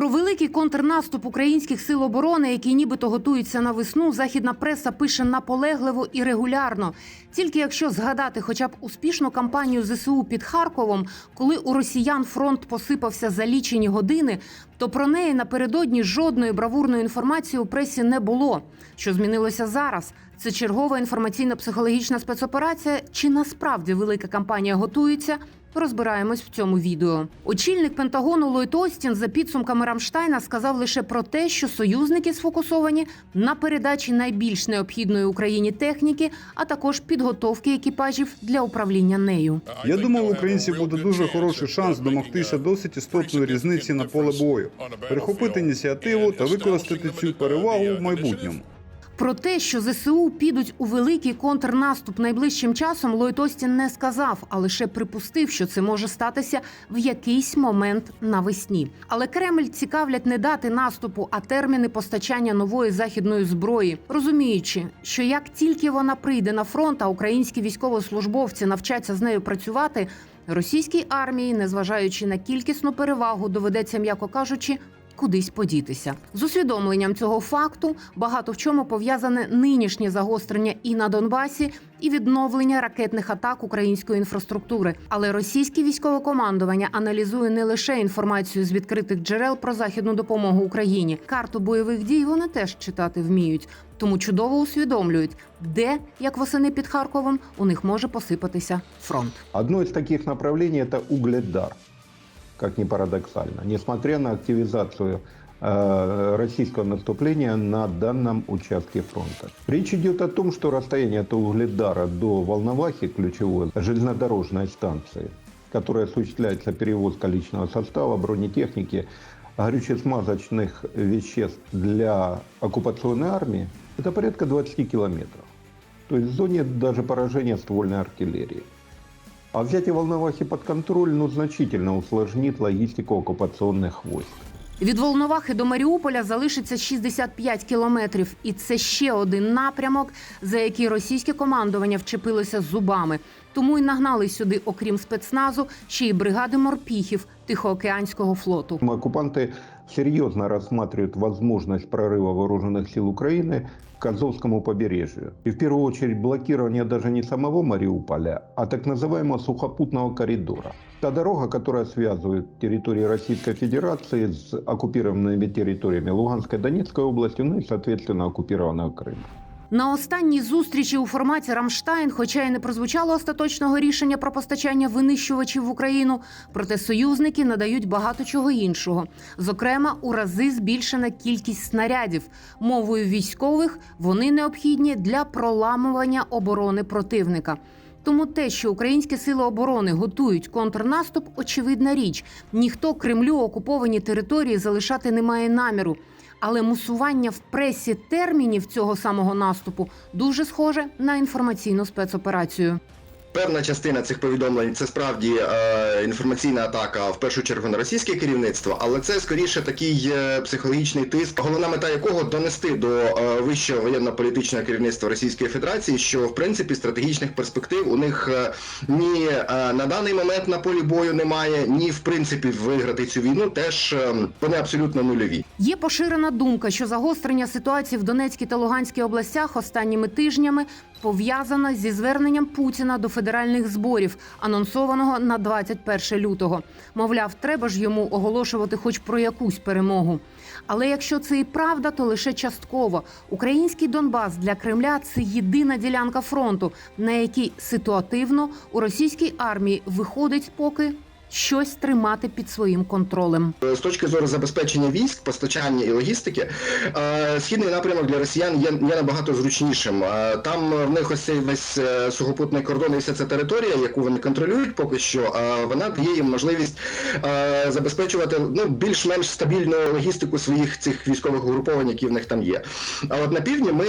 Про великий контрнаступ українських сил оборони, які нібито готуються на весну, західна преса пише наполегливо і регулярно. Тільки якщо згадати хоча б успішну кампанію ЗСУ під Харковом, коли у росіян фронт посипався за лічені години, то про неї напередодні жодної бравурної інформації у пресі не було. Що змінилося зараз? Це чергова інформаційно-психологічна спецоперація, чи насправді велика кампанія готується? Розбираємось в цьому відео. Очільник Пентагону Ллойд Остін за підсумками Рамштайна сказав лише про те, що союзники сфокусовані на передачі найбільш необхідної Україні техніки, а також підготовки екіпажів для управління нею. Я думав, у українців буде дуже хороший шанс домогтися досить істотної різниці на поле бою, перехопити ініціативу та використати цю перевагу в майбутньому. Про те, що ЗСУ підуть у великий контрнаступ найближчим часом, Ллойд Остін не сказав, а лише припустив, що це може статися в якийсь момент навесні. Але Кремль цікавлять не дати наступу, а терміни постачання нової західної зброї, розуміючи, що як тільки вона прийде на фронт, а українські військовослужбовці навчаться з нею працювати, російській армії, незважаючи на кількісну перевагу, доведеться, м'яко кажучи, кудись подітися. З усвідомленням цього факту багато в чому пов'язане нинішнє загострення і на Донбасі, і відновлення ракетних атак української інфраструктури. Але російське військове командування аналізує не лише інформацію з відкритих джерел про західну допомогу Україні. Карту бойових дій вони теж читати вміють, тому чудово усвідомлюють, де, як восени під Харковом, у них може посипатися фронт. Одно из таких направлений – это угледар, как ни парадоксально, несмотря на активизацию э, российского наступления на данном участке фронта. Речь идет о том, что расстояние от угледара до Волновахи, ключевой железнодорожной станции, которая осуществляется перевозка личного состава, бронетехники, горюче-смазочных веществ для оккупационной армии, это порядка 20 километров. То есть в зоне даже поражения ствольной артиллерии. А взятие Волновахи под контроль ну, значительно усложнит логистику оккупационных войск. Від Волновахи до Маріуполя залишиться 65 кілометрів, і це ще один напрямок, за який російське командування вчепилося зубами. Тому й нагнали сюди, окрім спецназу, ще й бригади морпіхів Тихоокеанського флоту. Оккупанты серьезно рассматривают возможность прорыва вооруженных сил Украины к Азовскому побережью. И в первую очередь блокирование даже не самого Мариуполя, а так называемого сухопутного коридора. Та дорога, которая связывает территории Российской Федерации с оккупированными территориями Луганской и Донецкой области, ну и, соответственно, оккупированного Крыма. На останній зустрічі у форматі Рамштайн, хоча й не прозвучало остаточного рішення про постачання винищувачів в Україну, проте союзники надають багато чого іншого. Зокрема, у рази збільшена кількість снарядів. Мовою військових вони необхідні для проламування оборони противника. Тому те, що українські сили оборони готують контрнаступ, очевидна річ. Ніхто Кремлю окуповані території залишати не має наміру. Але мусування в пресі термінів цього самого наступу дуже схоже на інформаційну спецоперацію. Певна частина цих повідомлень це справді е, інформаційна атака в першу чергу на російське керівництво, але це скоріше такий е, психологічний тиск, головна мета якого донести до е, вищого воєнно-політичного керівництва Російської Федерації, що в принципі стратегічних перспектив у них е, ні е, на даний момент на полі бою немає, ні в принципі виграти цю війну теж е, вони абсолютно нульові. Є поширена думка, що загострення ситуації в Донецькій та Луганській областях останніми тижнями пов'язано зі зверненням Путіна до федеральних зборів, анонсованого на 21 лютого. Мовляв, треба ж йому оголошувати хоч про якусь перемогу. Але якщо це і правда, то лише частково. Український Донбас для Кремля це єдина ділянка фронту, на якій ситуативно у російській армії виходить поки щось тримати під своїм контролем. З точки зору забезпечення військ, постачання і логістики, е, східний напрямок для росіян є, набагато зручнішим. Е, Там в них ось цей весь е, сухопутний кордон і вся ця територія, яку вони контролюють поки що, вона дає їм можливість забезпечувати ну, більш-менш стабільну логістику своїх цих військових угруповань, які в них там є. А от на півдні ми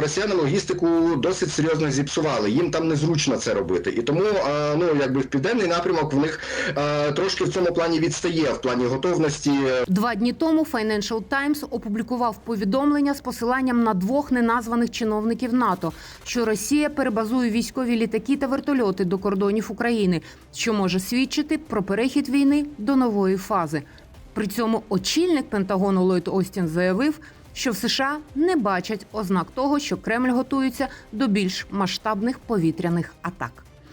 росіянам логістику досить серйозно зіпсували. Їм там незручно це робити. І тому ну, якби в південний напрямок в них трошки в цьому плані відстає, в плані готовності Два дні тому Financial Times опублікував повідомлення з посиланням на двох неназваних чиновників НАТО, що Росія перебазує військові літаки та вертольоти до кордонів України, що може свідчити про перехід війни до нової фази. При цьому очільник Пентагону Ллойд Остін заявив, що в США не бачать ознак того, що Кремль готується до більш масштабних повітряних атак.